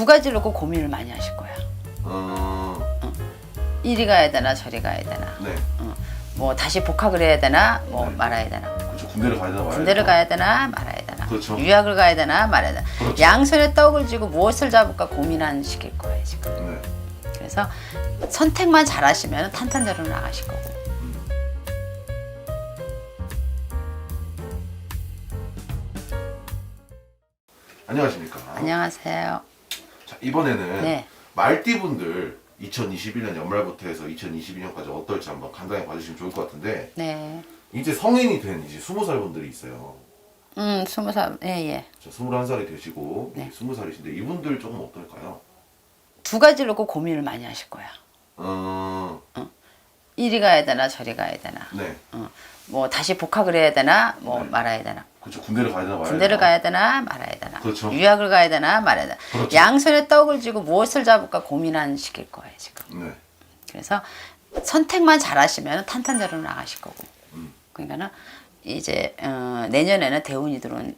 두 가지를 놓고 고민을 많이 하실 거야. 어, 이리 가야 되나 저리 가야 되나. 네. 뭐 다시 복학을 해야 되나 뭐 네. 말아야 되나. 그렇죠. 군대를 가야 되나 말아야 군대를 되나. 가야 되나 말아야 되나. 그렇죠. 유학을 가야 되나 말아야 되나. 그렇죠. 양손에 떡을 쥐고 무엇을 잡을까 고민하는 시기일 거예요 지금. 네. 그래서 선택만 잘하시면 탄탄대로 나가실 거고. 안녕하십니까. 안녕하세요. 자, 이번에는 네. 말띠분들 2021년 연말부터 해서 2022년까지 어떨지 한번 간단히 봐주시면 좋을 것 같은데 네. 이제 성인이 된 이제 20살 분들이 있어요. 음, 스무 살, 예, 예. 자, 21살이 되시고 네. 20살이신데 이분들 조금 어떨까요? 두 가지를 놓고 고민을 많이 하실 거야. 어, 이리 가야 되나 저리 가야 되나. 네. 어, 뭐 다시 복학을 해야 되나 뭐 네. 말아야 되나. 그렇죠. 군대를 가야 되나 말아야 군대를 되나. 가야 되나 말아야 되나. 그렇죠. 유학을 가야 되나 말아야 되나. 그렇죠. 양손에 떡을 쥐고 무엇을 잡을까 고민하는 시기일 거예요 지금. 네. 그래서 선택만 잘하시면 탄탄대로 나가실 거고. 음. 그러니까는 이제 어, 내년에는 대운이 들어온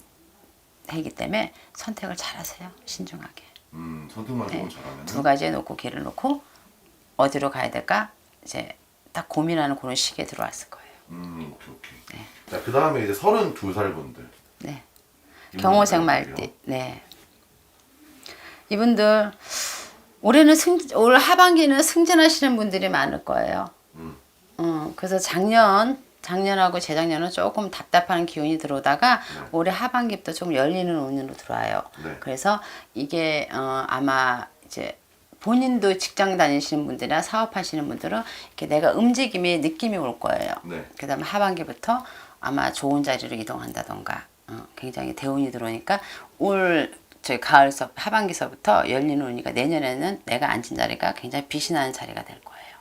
해이기 때문에 선택을 잘하세요. 신중하게. 음, 선택만 네. 잘하면 두 가지에 놓고 길을 놓고 어디로 가야 될까 이제 딱 고민하는 그런 시기에 들어왔을 거예요. 음, 오케이, 오케이. 자, 그 다음에 이제 32살 분들. 네. 경호생. 말띠. 네. 이분들 올해는 승, 올 하반기는 승진하시는 분들이 많을 거예요. 음. 음, 그래서 작년, 작년하고 재작년은 조금 답답한 기운이 들어오다가 네. 올해 하반기부터 좀 열리는 운으로 들어와요. 네. 그래서 이게 어, 아마 이제 본인도 직장 다니시는 분들이나 사업하시는 분들은 이렇게 내가 움직임의 느낌이 올 거예요. 네. 그다음에 하반기부터 아마 좋은 자리로 이동한다던가 어, 굉장히 대운이 들어오니까 올 저희 가을서 하반기서부터 열리는 운이가 내년에는 내가 앉은 자리가 굉장히 빛이 나는 자리가 될 거예요.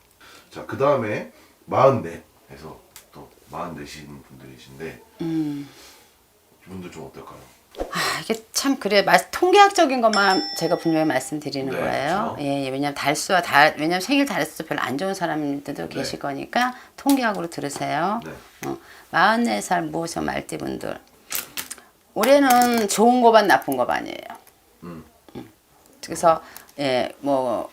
자, 그 다음에 44에서 또 44신 분들이신데 음. 이분들 좀 어떨까요? 아, 이게 참 그래 말 통계학적인 것만 제가 분명히 말씀드리는 네, 거예요. 그렇죠. 예, 예, 왜냐면 달수와 달 왜냐면 생일 달수 별로 안 좋은 사람들도 네. 계실 거니까 통계학으로 들으세요. 네. 어, 44살 모셔 말띠분들 올해는 좋은 거 반 나쁜 거 반이에요. 음. 그래서 예, 뭐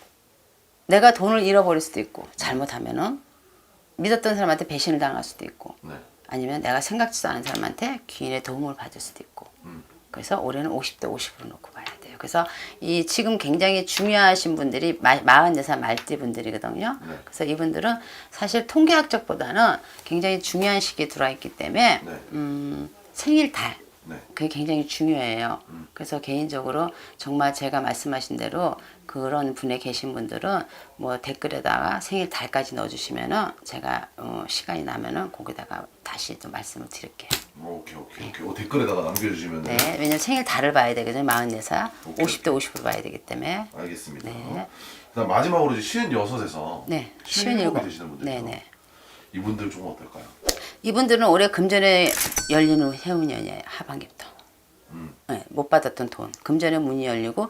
내가 돈을 잃어버릴 수도 있고 잘못하면은 믿었던 사람한테 배신을 당할 수도 있고 네. 아니면 내가 생각지도 않은 사람한테 귀인의 도움을 받을 수도 있고 음. 그래서 올해는 50대 50으로 놓고 봐야 돼요. 그래서 이 지금 굉장히 중요하신 분들이 마- 44살 말띠 분들이거든요. 네. 그래서 이분들은 사실 통계학적보다는 굉장히 중요한 시기에 들어와 있기 때문에 네. 음, 생일 달 네. 그게 굉장히 중요해요. 음. 그래서 개인적으로 정말 제가 말씀하신 대로 그런 분에 계신 분들은 뭐 댓글에다가 생일 달까지 넣어주시면은 제가 어, 시간이 나면은 거기다가 다시 또 말씀을 드릴게요. 어, 오케이, 오케이, 오케이. 어, 댓글에다가 남겨주시면 네, 왜냐면 생일 달을 봐야 되거든요. 44살. 오케이, 50대 50으로 봐야 되기 때문에. 알겠습니다. 네. 그다음 마지막으로 이제 56에서 네, 57 57. 되시는 분들 네, 네. 이분들 좀 어떨까요? 이분들은 올해 금전에 열리는 해운년이에요. 하반기부터. 음. 네, 못 받았던 돈. 금전에 문이 열리고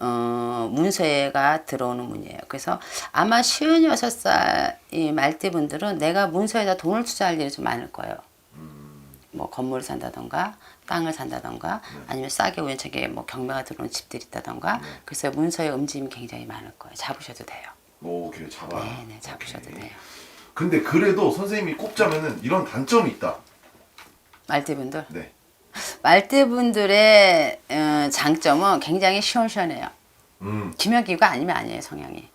어, 문서가 들어오는 문이에요. 그래서 아마 쉬운 여섯 살이 말띠분들은 내가 문서에다 돈을 투자할 일이 좀 많을 거예요. 뭐 건물을 산다던가 땅을 산다던가 아니면 싸게 우연찮게 뭐 경매가 들어오는 집들이 있다던가 그래서 문서의 움직임이 굉장히 많을 거예요. 잡으셔도 돼요. 오, 오케이, 잡아. 네, 네, 잡으셔도 오케이. 돼요. 근데 그래도 선생님이 꼽자면은 이런 단점이 있다. 말띠분들. 네. 말띠분들의 어, 장점은 굉장히 시원시원해요. 음. 기면기가 아니면 아니에요 성향이.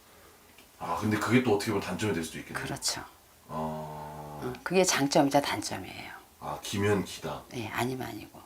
아, 근데 그게 또 어떻게 보면 단점이 될 수도 있겠네요. 그렇죠. 어. 어, 그게 장점이자 단점이에요. 아, 기면 기다. 예, 아니면 아니고.